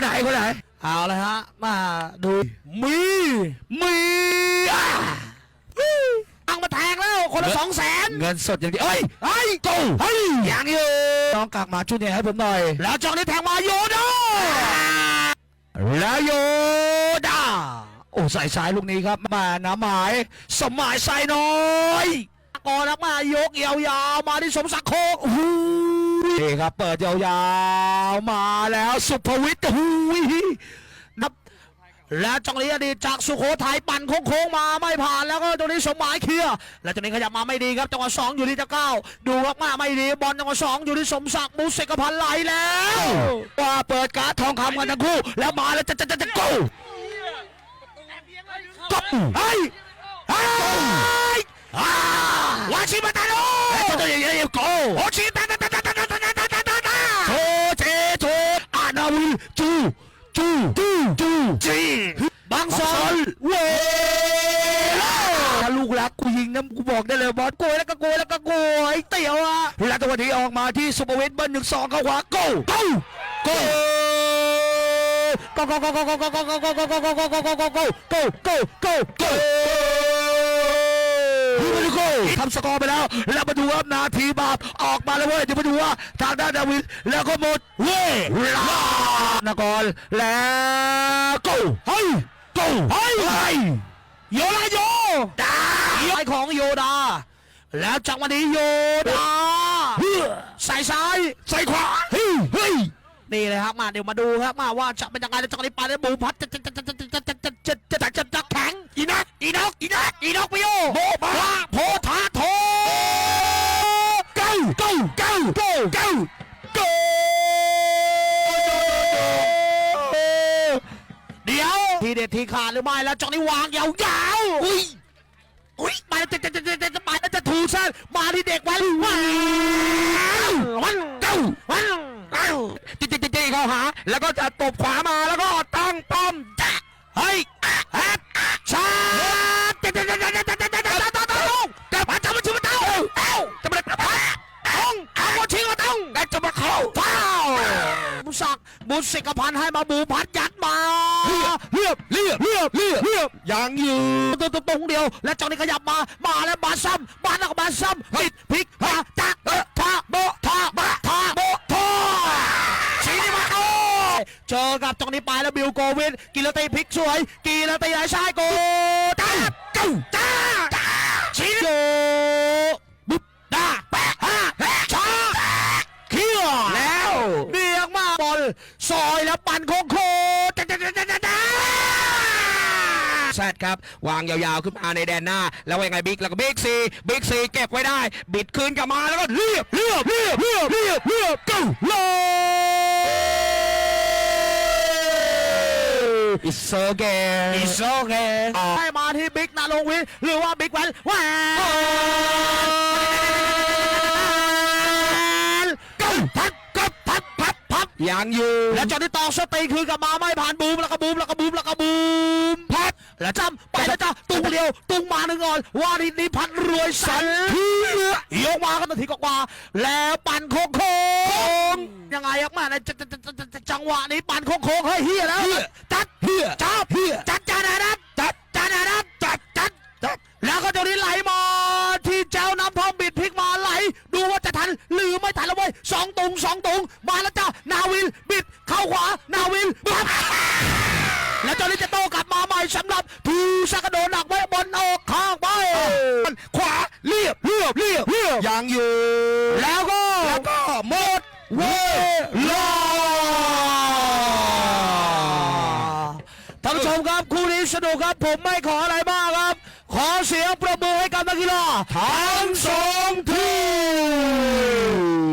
คนไหนคนไหนเอาละฮะ มาดูมีมีอะเอามาแทงแล้วคนละสองแสนเงินสดอย่างเดียเอ้ยเฮ้ยโตเฮ้ยอย่างอยู่น้องกักมาชุดนี่ยให้ผมหน่อย แล้วจองนี้แทงมาโยดาแล้วโยด้าโอ้ใส่สายลูกนี้ครับมาหน้ำหมาย สมหมายใส่น้อยก่อนนะมายกยาวๆมาที่สมศักดิ์โคกหู นี่ครับเปิดยาวๆมาแล้วสุภวิทย์หูยนับ และจังหวะอดีตจากสุโขทัยปั่นโค้งๆมาไม่ผ่านแล้วก็ตรงนี้สมหมายเคลียร์และตรงนี้ขยับมาไม่ดีครับจังหวะสองอยู่ที่เจ้าเก้าดูมากๆไม่ดีบอลจังหวะสองอยู่ที่สมศักดิ์มุสิกพันไหลแล้วว่าเปิดการ์ดทองคำกันทั้งคู่แล้วมาแล้วจะจะจะจะกู้ตบไอ้ จูจูจูจีบางซอลเวถ้าลูกรักกูยิงนะกูบอกได้เลยบอสโกยแล้วก็โกยแล้วก็โกยเตี๋ยวอะแลาจังวะนี้ออกมาที่สุภเวทเบิ้ลหนึ่งสองเข้าขวาโก้โก้โก้โก้โก้โก้โก้โก้โก้โก้โก้โก้โก้โก้โก้โก้โก้โก้ ทำสกอร์ไปแล้ว แล้วมาดูว่านาทีบาปออกมาแล้วเว้ยเดี๋ยวมาดูว่าทางด้านดาวินแล้วก็หมดเว้ยนกอรแล้วกูเฮ้ยกูเฮ้ยโยดาโยดาไอของโยดา แล้วจังหวะนี้โยดาใส่ซ้ายใส่ขวาเฮ้ยเฮ้ยนี่เลยครับมาเดี๋ยวมาดูครับมาว่าจะเป็นยังไงจังหวะนี้ไปได้บูพัดจะจะจะจะ ก้าเก้าเก้าเก้าเดี๋ยวทีเด็ดทีขาดหรือไม่แล้วจังหวะนี้วางยาวๆอุ้ยอุ้ยไปแล้วจะจะจะจะจะไปแล้วจะถูกเส้นมาที่เด็กไว้ว้าววันเก้าวันเก้าจิ๊จิ๊จิ๊เข้าหา แล้วก็จะตบขวามาแล้วก็ตั้งป้อมจ้ะเฮ้ย ศักดิ์บุษกพันธ์ให้มาบูพัดยัดมาเรียบเรียบเรียบเรียบเรียบยังอยู่ตรงตรงเดียว และจังนี้ขยับมามาแล้วมาซ้ำมาแล้วก็มาซ้ำปิดพลิกมาจักทาโบทาบะทาโบทอสีนี่มาโอ้เจอกับจังนี้ไปแล้วบิวโกวินกีฬาตีพลิกสวยกีฬาตีไหนชายโกจ้าจ้าจ้าชีโยบุ๊บดาแปะฮะชาเขี้ยว แล้ว เบียงมาบอล ซอยแล้วปั่นโค้งโค้แซดครับ วางยาวๆ ขึ้นมาในแดนหน้า แล้วยังไงบิ๊กแล้วก็บิ๊กซีบิ๊กซีเก็บไว้ได้ บิดคืนกลับมาแล้วก็เรียบเรียบเรียบเรียบเรียบเรียบเก้โล It's okay อิโอเคให้มาที่บิ๊กนาลงวินหรือว่าบิ๊กแวนแวนก็พับก็พับพับพับ ยังอยู่แล้วจอนี่ต่อสตีคืนกลับมาไม่ผ่านบูมแล้วก็บูมแล้วก็บูมแล้วก็บูมพัดแล้วจำไปแล้วจ้าตุ้งเดียวตุ้งมาหนึ่งก่อนวารินนิพัฒน์รวยสันเพื่อยกมาก็นาทีกว่าๆแล้วปั่นโค้งโค้งยังไงครับมาในจะจะจะจะจะจังหวะนี้ปั่นโค้งโค้งเฮ้ยเฮียแล้วจัดเฮียจับเฮียจัดจานนะครับจัดจานนะครับจัดจัดจัดแล้วก็ตัวนี้ไหลมาที่เจ้าน้ำทองบิดพลิกมาไหล ดูว่าจะทันหรือไม่ทันแล้วเว้ยสองตุงสองตุงมาแล้วจ้านาวินบิดเข้าขวานาวินปั๊บ แล้วเจ้านี้จะโต้กลับมาใหม่สำหรับทูสกกระโดดหนักไว้บนออกข้างไปขวาเรียบเรียบเรียบเรียบยังอยู่ แล้วก็แล้วก็หมดเวลาท่านผู้ชมครับคู่นี้สนุกครับผมไม่ขออะไรมากครับ ขอเสียงประมือให้กับนักกีฬาทั้งสองทีม